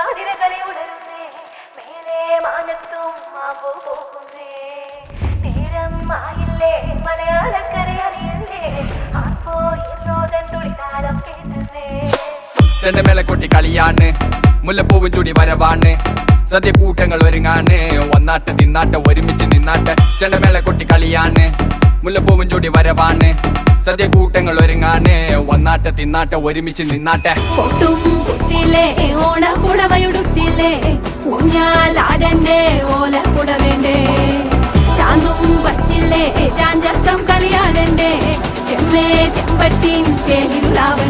ആതിരകളെ ഉണരുന്നേ മേലെ മാനത്തും മാമ്പോ പോകുന്നേ. നേരം ആയില്ലേ മലയാളക്കര അറിയല്ലേ ആർപ്പോ ഇന്നോതൻ തുളിതാലം കേട്ടുന്നേ ചെണ്ടമേള കൊട്ടി കളിയാണ് മുല്ലപ്പൂവും ചൂടി വരവാണ് സദ്യ കൂട്ടങ്ങൾ ഒരുങ്ങാണ് ഒന്നാട്ട് തിന്നാട്ട് ഒരുമിച്ച് നിന്നാട്ട്. ചെണ്ടമേള കൊട്ടി കളിയാണ് മുല്ലപ്പൂവും ചൂടി വരവാണ് സദ്യ കൂട്ടങ്ങൾ ഒരുങ്ങാണ് ഒന്നാട്ട് തിന്നാട്ട് ഒരുമിച്ച് നിന്നാട്ടെ. പൊട്ടും ഓണപ്പുടവയുടുത്തില്ലേ ഊഞ്ഞാലാടണ്ടേ ഓല കുടവേണ്ടേ ചാന്തും വച്ചില്ലേ ചാഞ്ചക്കം കളിയാടണ്ടേ. ചെമ്മേ ചെമ്പട്ടിൻ ചേലിലാവണ്ടേ